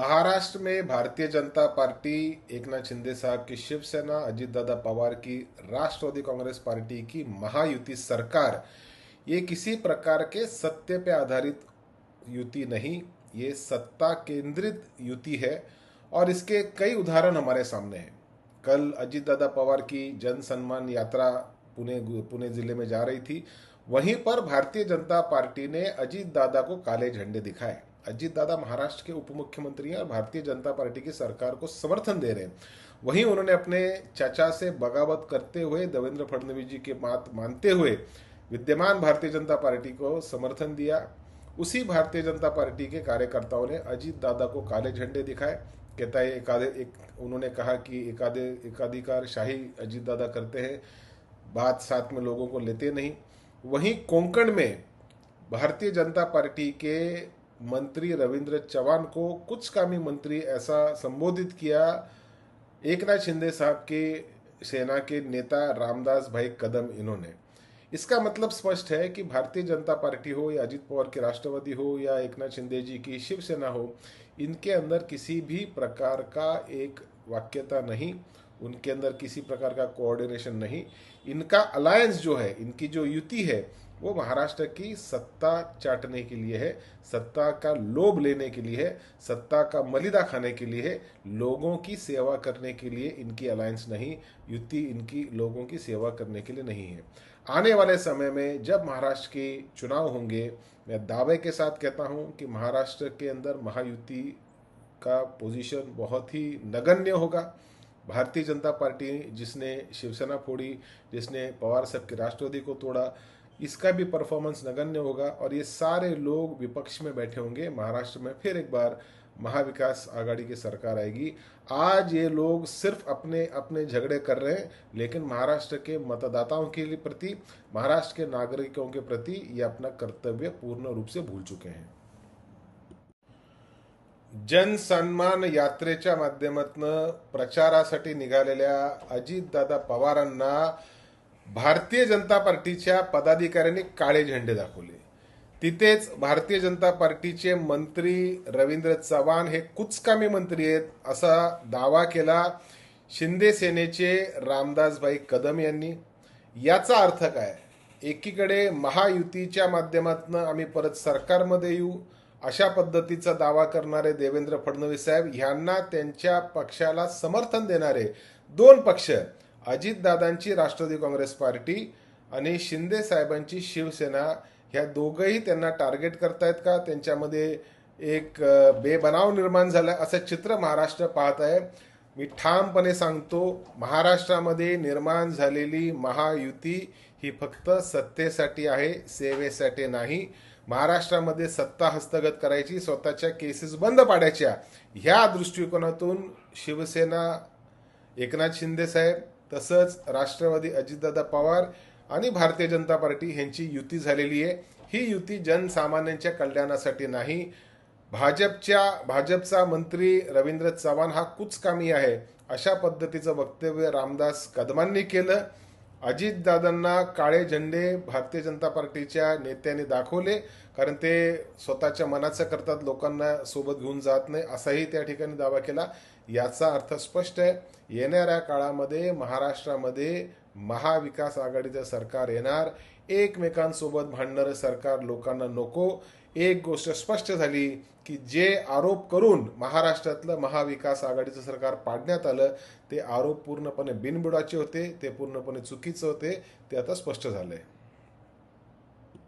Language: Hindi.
महाराष्ट्र में भारतीय जनता पार्टी, एकनाथ शिंदे साहब की शिवसेना अजीत दादा पवार की राष्ट्रवादी कांग्रेस पार्टी की महायुति सरकार, ये किसी प्रकार के सत्य पे आधारित युति नहीं, ये सत्ता केंद्रित युति है और इसके कई उदाहरण हमारे सामने हैं। कल अजीत दादा पवार की जन सम्मान यात्रा पुणे पुणे ज़िले में जा रही थी, वहीं पर भारतीय जनता पार्टी ने अजीत दादा को काले झंडे दिखाए। अजीत दादा महाराष्ट्र के उप मुख्यमंत्री हैं और भारतीय जनता पार्टी की सरकार को समर्थन दे रहे हैं। वहीं उन्होंने अपने चाचा से बगावत करते हुए देवेंद्र फडणवीस जी के बात मानते हुए विद्यमान भारतीय जनता पार्टी को समर्थन दिया। उसी भारतीय जनता पार्टी के कार्यकर्ताओं ने अजीत दादा को काले झंडे दिखाए। कहता है एकाधे एक, उन्होंने कहा कि एकाधे एकाधिकार शाही अजीत दादा करते हैं। बात साथ में लोगों को लेते नहीं। वहीं कोंकण में भारतीय जनता पार्टी के मंत्री रविंद्र चौहान को कुछ कामी मंत्री ऐसा संबोधित किया। एक नाथ शिंदे साहब के सेना के नेता रामदास भाई कदम इन्होंने। इसका मतलब स्पष्ट है कि भारतीय जनता पार्टी हो या अजित पवार के राष्ट्रवादी हो या एक नाथ शिंदे जी की शिवसेना हो, इनके अंदर किसी भी प्रकार का एक वाक्यता नहीं। उनके अंदर किसी प्रकार का कोऑर्डिनेशन नहीं। इनका अलायंस जो है, इनकी जो युति है, वो महाराष्ट्र की सत्ता चाटने के लिए है, सत्ता का लोभ लेने के लिए है, सत्ता का मलिदा खाने के लिए है। लोगों की सेवा करने के लिए इनकी अलायंस नहीं, युति इनकी लोगों की सेवा करने के लिए नहीं है। आने वाले समय में जब महाराष्ट्र के चुनाव होंगे, मैं दावे के साथ कहता हूँ कि महाराष्ट्र के अंदर महायुति का पोजीशन बहुत ही नगण्य होगा। भारतीय जनता पार्टी जिसने शिवसेना फोड़ी, जिसने पवार साहब के राष्ट्रवादी को तोड़ा, इसका भी परफॉर्मेंस नगण्य होगा और ये सारे लोग विपक्ष में बैठे होंगे। महाराष्ट्र में फिर एक बार महाविकास आघाड़ी की सरकार आएगी। आज ये लोग सिर्फ़ अपने अपने झगड़े कर रहे हैं, लेकिन महाराष्ट्र के मतदाताओं के प्रति, महाराष्ट्र के नागरिकों के प्रति ये अपना कर्तव्य पूर्ण रूप से भूल चुके हैं। जनसन्मान यात्रेच्या माध्यमातून प्रचारासाठी निघालेल्या अजितदादा पवारांना भारतीय जनता पार्टीच्या पदाधिकाऱ्यांनी काळे झेंडे दाखवले. तिथेच भारतीय जनता पार्टीचे मंत्री रवींद्र चव्हाण हे कुचकामी मंत्री आहेत असा दावा केला शिंदे सेनेचे रामदासभाई कदम यांनी. याचा अर्थ काय? एकीकडे महायुतीच्या माध्यमातून आम्ही परत सरकारमध्ये येऊ अशा पद्धतीचा दावा करणारे देवेंद्र फडणवीस साहेब यांना त्यांच्या पक्षाला समर्थन देणारे दोन पक्ष अजितदादांची राष्ट्रवादी काँग्रेस पार्टी आणि शिंदे साहेबांची शिवसेना ह्या दोघंही त्यांना टार्गेट करतायत का? त्यांच्यामध्ये एक बेबनाव निर्माण झाला असं चित्र महाराष्ट्र पाहत आहे मी ठामपणे सांगतो महाराष्ट्रामध्ये निर्माण झालेली महायुती ही फक्त सत्तेसाठी आहे सेवेसाठी नाही. महाराष्ट्रामध्ये सत्ता हस्तगत करायची स्वतःच्या केसेस बंद पाडायच्या ह्या दृष्टिकोनातून शिवसेना एकनाथ शिंदे साहेब तसंच राष्ट्रवादी अजितदादा पवार आणि भारतीय जनता पार्टी ह्यांची युती झालेली आहे. ही युती जनसामान्यांच्या कल्याणासाठी नाही. भाजपच्या भाजपचा मंत्री रवींद्र चव्हाण हा कुचकामी आहे. अशा पद्धतीचं वक्तव्य रामदास कदमांनी केलं. अजितदादांना काळे झेंडे भारतीय जनता पार्टीच्या नेत्यांनी दाखवले कारण ते स्वतःच्या मनाचं करतात लोकांना सोबत घेऊन जात नाही असाही त्या ठिकाणी दावा केला. याचा अर्थ स्पष्ट आहे येणाऱ्या काळामध्ये महाराष्ट्रामध्ये महाविकास आघाडीचं सरकार येणार. एकमेकांसोबत भांडणारं सरकार लोकांना नको. एक गोष्ट स्पष्ट झाली की जे आरोप करून महाराष्ट्रातलं महाविकास आघाडीचं सरकार पाडण्यात आलं ते आरोप पूर्णपणे बिनबुडाचे होते ते पूर्णपणे चुकीचे होते ते आता स्पष्ट झालं आहे